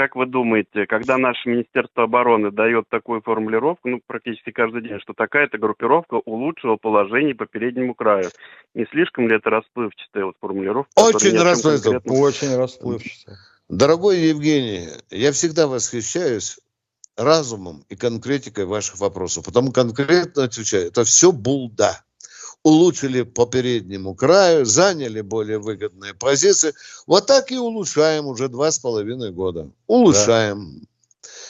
как вы думаете, когда наше Министерство обороны дает такую формулировку, ну, практически каждый день, что такая-то группировка улучшила положение по переднему краю, не слишком ли это расплывчатая вот формулировка? Очень ни о чем расплывчато. конкретном- Очень расплывчато. Дорогой Евгений, я всегда восхищаюсь разумом и конкретикой ваших вопросов. Потому конкретно отвечаю, это все булда. Улучшили по переднему краю, заняли более выгодные позиции. Вот так и улучшаем уже два с половиной года. Улучшаем.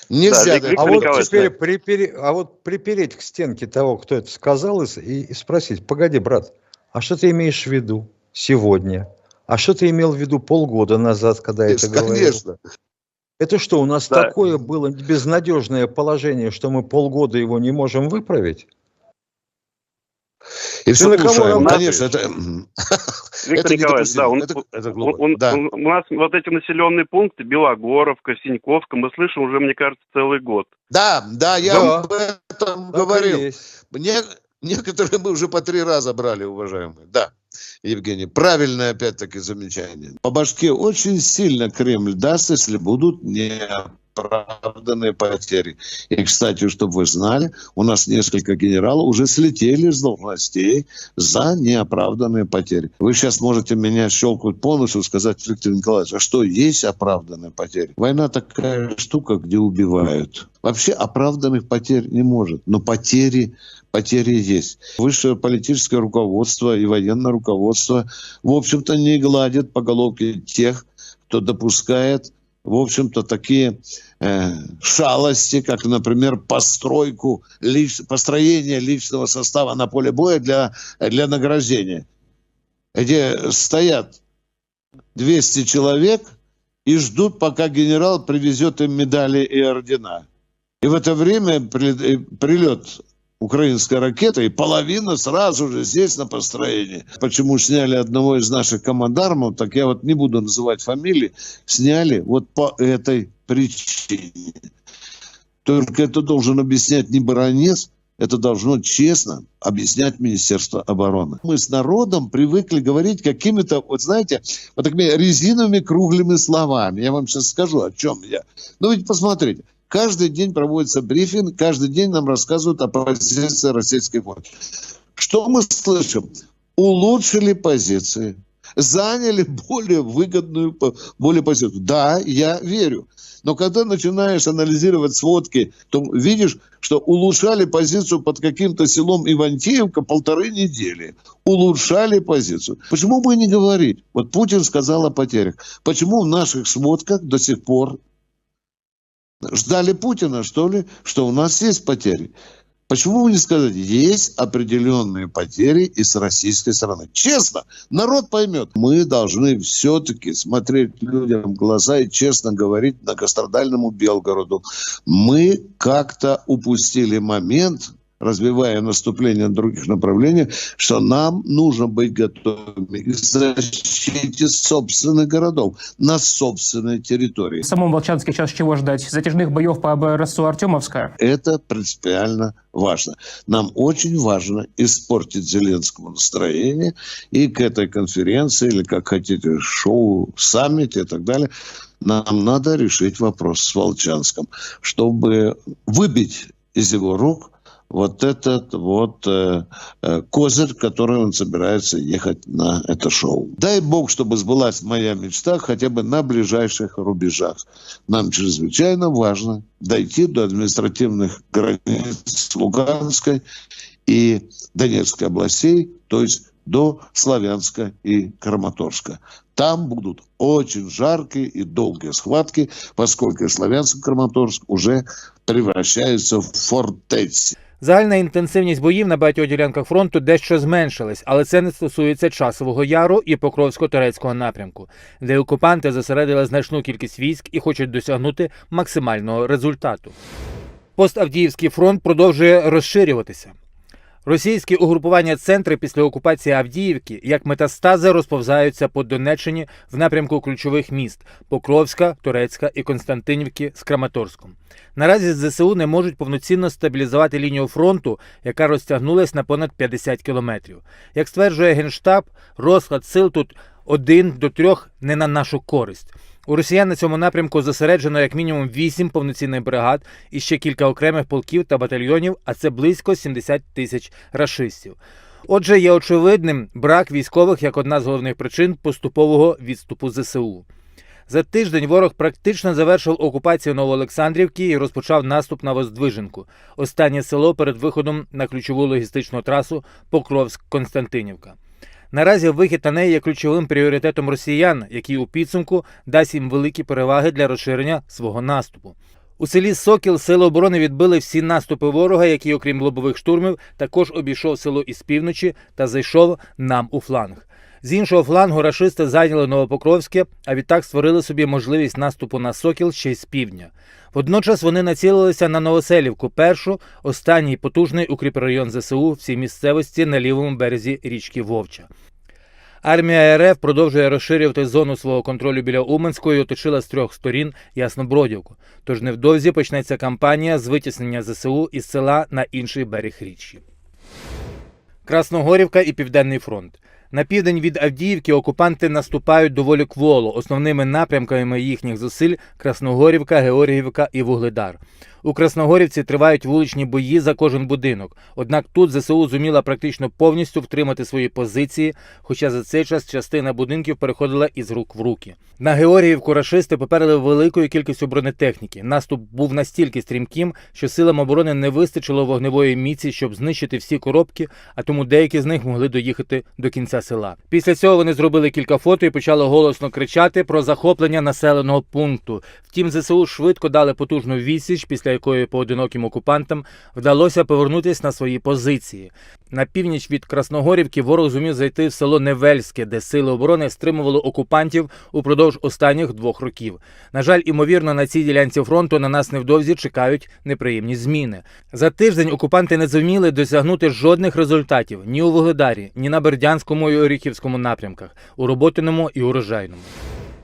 Нельзя... Виктор А вот теперь припери- а вот припереть к стенке того, кто это сказал, и, и- спросить, погоди, брат, а что ты имеешь в виду сегодня? А что ты имел в виду полгода назад, когда это говорил? Конечно. Это что, у нас Да. такое было безнадежное положение, что мы полгода его не можем выправить? И все на кого улучшаем. работаешь? Конечно, это... Виктор это Николаевич, да, он. Это- это он- Да. он- у нас вот эти населенные пункты, Белогоровка, Синьковка, мы слышим уже, мне кажется, целый год. Да, да, я Да. об этом Так говорил. есть. Мне, некоторые мы уже по три раза брали, уважаемые. Да, Евгений, правильное опять-таки замечание. По башке очень сильно Кремль даст, если будут неоправданные потери. И, кстати, чтобы вы знали, у нас несколько генералов уже слетели с должностей за неоправданные потери. Вы сейчас можете меня щелкнуть по носу и сказать, Виктор Николаевич, а что, есть оправданные потери? Война такая штука, где убивают. Вообще оправданных потерь не может, но потери потери есть. Высшее политическое руководство и военное руководство, в общем-то, не гладит по головке тех, кто допускает, в общем-то, такие э, шалости, как, например, постройку, лич- построение личного состава на поле боя для, для награждения, где стоят 200 человек и ждут, пока генерал привезет им медали и ордена. И в это время при- прилет украинской ракеты, и половина сразу же здесь на построении. Почему сняли одного из наших командармов, так я вот не буду называть фамилии, сняли вот по этой причине. Только это должен объяснять не баронец, это должно честно объяснять Министерство обороны. Мы с народом привыкли говорить какими-то, вот знаете, вот такими резиновыми круглыми словами. Я вам сейчас скажу, о чем я. Ну ведь посмотрите, каждый день проводится брифинг, каждый день нам рассказывают о позиции российской власти. Что мы слышим? Улучшили позиции, заняли более выгодную более позицию. Да, я верю. Но когда начинаешь анализировать сводки, то видишь, что улучшали позицию под каким-то селом Ивантеевка полторы недели. Улучшали позицию. Почему бы не говорить? Вот Путин сказал о потерях. Почему в наших сводках до сих пор ждали Путина, что ли, что у нас есть потери? Почему бы не сказать, есть определенные потери и с российской стороны? Честно, народ поймет. Мы должны все-таки смотреть людям в глаза и честно говорить многострадальному Белгороду. Мы как-то упустили момент, развивая наступление на других направлениях, что нам нужно быть готовыми к защите собственных городов на собственной территории. В самом Волчанске сейчас чего ждать? Затяжных боев по БРСУ Артемовска? Это принципиально важно. Нам очень важно испортить Зеленскому настроение и к этой конференции, или как хотите, шоу, саммите и так далее, нам надо решить вопрос с Волчанском, чтобы выбить из его рук вот этот вот э, э, козырь, который он собирается ехать на это шоу. Дай бог, чтобы сбылась моя мечта хотя бы на ближайших рубежах. Нам чрезвычайно важно дойти до административных границ Луганской и Донецкой областей, то есть до Славянска и Краматорска. Там будут очень жаркие и долгие схватки, поскольку Славянск и Краматорск уже превращаются в фортеці. Загальна інтенсивність боїв на багатьох ділянках фронту дещо зменшилась, але це не стосується часового яру і Покровсько-Турецького напрямку, де окупанти зосередили значну кількість військ і хочуть досягнути максимального результату. Поставдіївський фронт продовжує розширюватися. Російські угрупування центри після окупації Авдіївки як метастази розповзаються по Донеччині в напрямку ключових міст Покровська, Турецька і Константинівки з Краматорськом. Наразі ЗСУ не можуть повноцінно стабілізувати лінію фронту, яка розтягнулась на понад 50 кілометрів. Як стверджує Генштаб, розклад сил тут один до трьох не на нашу користь. У росіян на цьому напрямку зосереджено як мінімум 8 повноцінних бригад і ще кілька окремих полків та батальйонів, а це близько 70 тисяч рашистів. Отже, є очевидним брак військових як одна з головних причин поступового відступу ЗСУ. За тиждень ворог практично завершив окупацію Новоолександрівки і розпочав наступ на Воздвиженку, останнє село перед виходом на ключову логістичну трасу Покровськ-Константинівка. Наразі вихід на неї є ключовим пріоритетом росіян, який у підсумку дасть їм великі переваги для розширення свого наступу. У селі Сокіл сили оборони відбили всі наступи ворога, який, окрім лобових штурмів, також обійшов село із півночі та зайшов нам у фланг. З іншого флангу рашисти зайняли Новопокровське, а відтак створили собі можливість наступу на Сокіл ще й з півдня. Водночас вони націлилися на Новоселівку, першу, останній потужний укріпрайон ЗСУ в цій місцевості на лівому березі річки Вовча. Армія РФ продовжує розширювати зону свого контролю біля Уманської і оточила з трьох сторін Яснобродівку. Тож невдовзі почнеться кампанія з витіснення ЗСУ із села на інший берег річки. Красногорівка і Південний фронт. На південь від Авдіївки окупанти наступають доволі кволо. Основними напрямками їхніх зусиль Красногорівка, Георгіївка і Вугледар. У Красногорівці тривають вуличні бої за кожен будинок. Однак тут ЗСУ зуміла практично повністю втримати свої позиції, хоча за цей час частина будинків переходила із рук в руки. На Георгіївку рашисти попередили великою кількістю бронетехніки. Наступ був настільки стрімким, що силам оборони не вистачило вогневої міці, щоб знищити всі коробки, а тому деякі з них могли доїхати до кінця села. Після цього вони зробили кілька фото і почали голосно кричати про захоплення населеного пункту. Втім, ЗСУ швидко дали потужну відсіч, після якої поодиноким окупантам вдалося повернутися на свої позиції. На північ від Красногорівки ворог зумів зайти в село Невельське, де сили оборони стримували окупантів упродовж останніх двох років. На жаль, імовірно, на цій ділянці фронту на нас невдовзі чекають неприємні зміни. За тиждень окупанти не зуміли досягнути жодних результатів ні у Вугледарі, ні на Бердянському і Оріхівському напрямках, у Роботиному і Урожайному.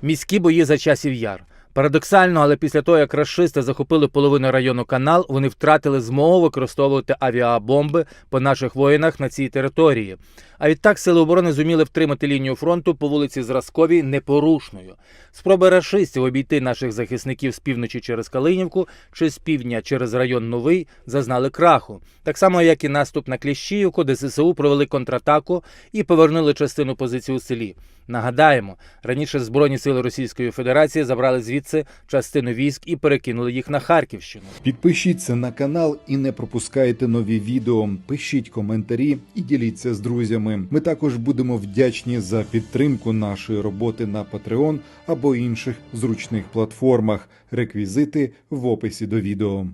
Міські бої за часів яр. Парадоксально, але після того, як рашисти захопили половину району канал, вони втратили змогу використовувати авіабомби по наших воїнах на цій території. А відтак сили оборони зуміли втримати лінію фронту по вулиці Зразковій непорушною. Спроби рашистів обійти наших захисників з півночі через Калинівку чи з півдня через район Новий зазнали краху. Так само, як і наступ на Кліщіївку, де ЗСУ провели контратаку і повернули частину позицій у селі. Нагадаємо, раніше Збройні сили Російської Федерації забрали звідси частину військ і перекинули їх на Харківщину. Підпишіться на канал і не пропускайте нові відео. Пишіть коментарі і діліться з друзями. Ми також будемо вдячні за підтримку нашої роботи на Patreon або інших зручних платформах. Реквізити в описі до відео.